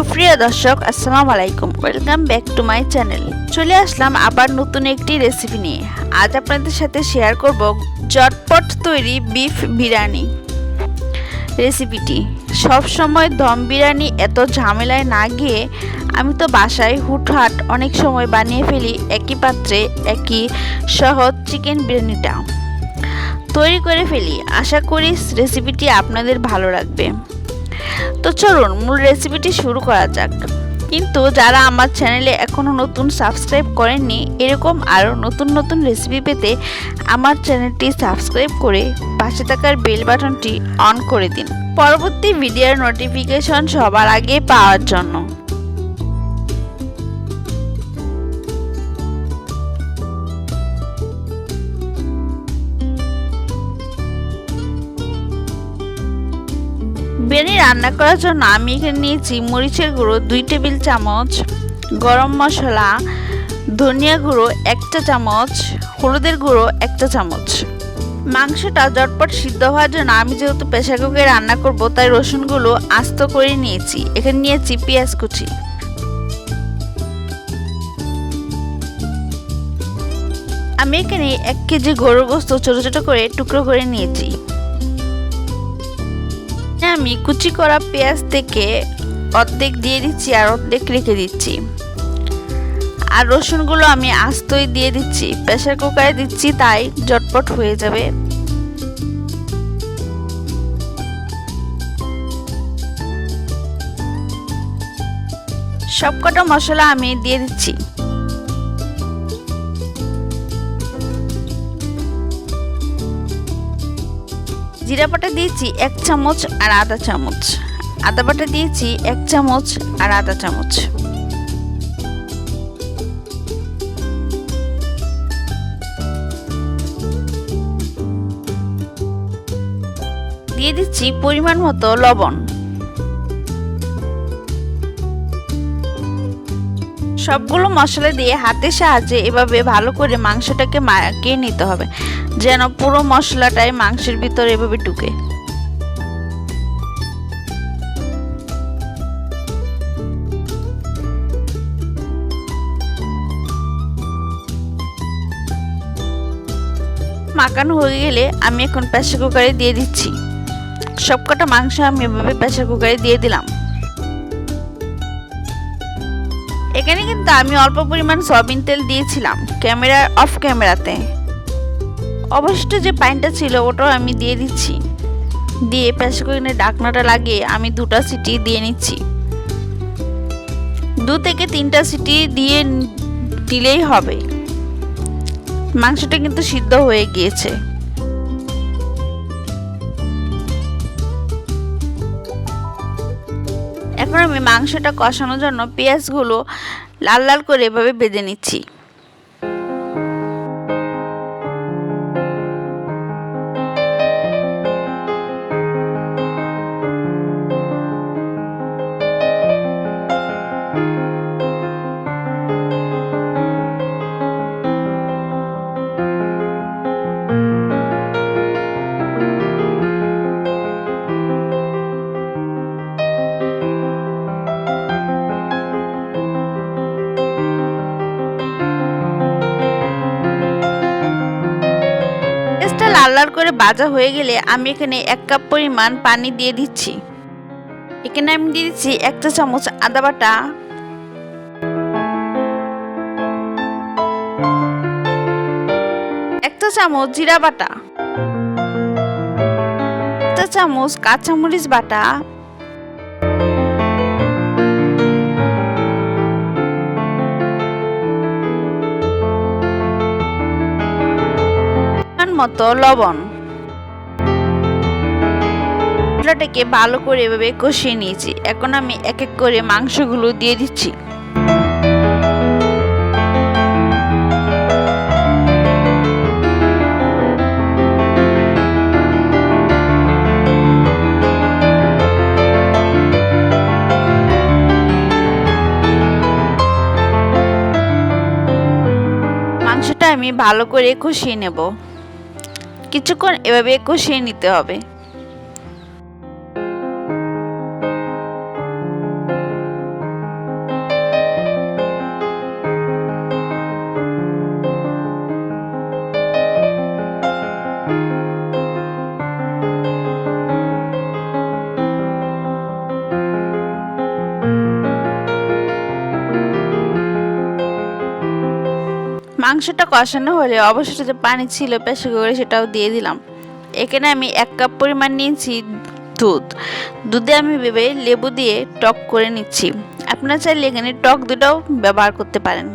সুপ্রিয় দর্শক, আসসালামু আলাইকুম। Welcome back to my channel চলে আসলাম আবার নতুন একটি রেসিপি নিয়ে। আজ আপনাদের সাথে শেয়ার করব চটপট তৈরি বিফ বিরিয়ানি রেসিপিটি সব সময় দম বিরিয়ানি এত ঝামেলায় না গিয়ে আমি তো বাসায় হুটহাট অনেক সময় বানিয়ে ফেলি একই পাত্রে একই সহজ চিকেন বিরিয়ানিটা। তৈরি করে ফেলি। আশা করি রেসিপিটি আপনাদের ভালো লাগবে। তো চলুন মূল রেসিপিটি শুরু করা যাক। কিন্তু যারা আমার চ্যানেলে এখনও নতুন সাবস্ক্রাইব করেননি, এরকম আরও নতুন নতুন রেসিপি পেতে আমার চ্যানেলটি সাবস্ক্রাইব করে পাশে থাকার বেল বাটনটি অন করে দিন। পরবর্তী ভিডিওর নোটিফিকেশন সবার আগে পাওয়ার জন্য। বিরিয়ানি রান্না করার জন্য আমি এখানে নিয়েছি মরিচের গুঁড়ো, দুই টেবিল চামচ, গরম মশলা, ধনিয়া গুঁড়ো একটা চামচ, হলুদের গুঁড়ো একটা চামচ। মাংসটা জটপট সিদ্ধ হওয়ার জন্য আমি যেহেতু প্রেশার কুকারে রান্না করব, তাই রসুনগুলো আস্ত করে নিয়েছি। এখানে নিয়েছি পেঁয়াজ কুচি। আমি এখানে এক কেজি গরুর গোস্ত ছোট ছোট করে টুকরো করে নিয়েছি। আমি কুচি করা পেঁয়াজ থেকে অর্ধেক দিয়ে দিচ্ছি আর অর্ধেক রেখে দিচ্ছি। আর রসুনগুলো আমি আস্তই দিয়ে দিচ্ছি। প্রেশার কুকারে দিচ্ছি, তাই জটপট হয়ে যাবে। সবকটা মশলা আমি দিয়ে দিচ্ছি। জিরা বাটা দিয়েছি এক চামচ আর আধা চামচ। আদা বাটা দিয়েছি এক চামচ আর আধা চামচ। দিয়ে দিচ্ছি পরিমাণ মতো লবণ। সবগুলো মশলা দিয়ে হাতের সাহায্যে এভাবে ভালো করে মাংসটাকে মাখিয়ে নিতে হবে। যেন পুরো মশলাটাই মাংসের ভিতরে এভাবে ঢুকে। মাখানো হয়ে গেলে আমি এখন প্রেসার কুকারে দিয়ে দিচ্ছি। সবকটা মাংস আমি এভাবে প্রেসার কুকারে দিয়ে দিলাম। এখানে কিন্তু আমি অল্প পরিমাণ সয়াবিন তেল দিয়েছিলাম ক্যামেরা অফ ক্যামেরাতে। অবশিষ্ট যে পানিটা ছিল, ওটাও আমি দিয়ে দিচ্ছি। দিয়ে কুকারে ডাকনাটা লাগিয়ে আমি দুটা সিটি দিয়ে নিচ্ছি। দু থেকে তিনটা সিটি দিয়ে দিলেই হবে। মাংসটা কিন্তু সিদ্ধ হয়ে গিয়েছে। এখন আমি মাংসটা কষানোর জন্য পেঁয়াজগুলো লাল লাল করে এভাবে বেঁধে নিচ্ছি। লাল করে বাজা হয়ে গেলে আমি এখানে এক কাপ পরিমাণ পানি দিয়ে দিচ্ছি। এখানে আমি দিয়ে দিচ্ছি এক চা চামচ আদা বাটা। এক চা চামচ জিরা বাটা। চামচ কাঁচামরিচ বাটা। মতো লবণ। মশলাটাকে ভালো করে এভাবে কষিয়ে নিয়েছি। এখন আমি এক এক করে মাংসগুলো দিয়ে দিচ্ছি। মাংসটা আমি ভালো করে কষিয়ে নেব। কিছুক্ষণ এভাবে কষিয়ে নিতে হবে। মাংসটা কষানো হলে অবশেষে যে পানি ছিল প্রেশার কুকারে সেটাও দিয়ে দিলাম। এখানে আমি এক কাপ পরিমাণ নিয়েছি দুধ। দুধে আমি ভেবে লেবু দিয়ে টক করে নিচ্ছি। আপনারা চাইলে এখানে টক দুটাও ব্যবহার করতে পারেন।